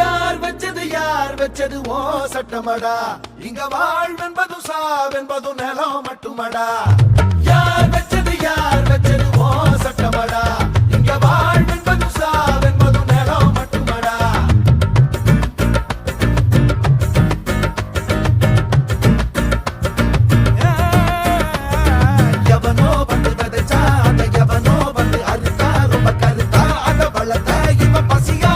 யார் வச்சது யார் வச்சது? ஓ சட்டமடா. இங்க வாழ்வென்பதும் சாவென்பதும் நிலம் மட்டுமடா. யார் வச்சது யார் வச்சது? ஓ சட்டமடா. இங்க வாழ்வென்பதும் சாவென்பதும் நிலம் மட்டுமடா. எவனோ வந்து விதைச்சா அந்த எவனோ வந்து அறுத்தா ரொம்ப கருத்தா அந்த பழத்தை இவன் பசியா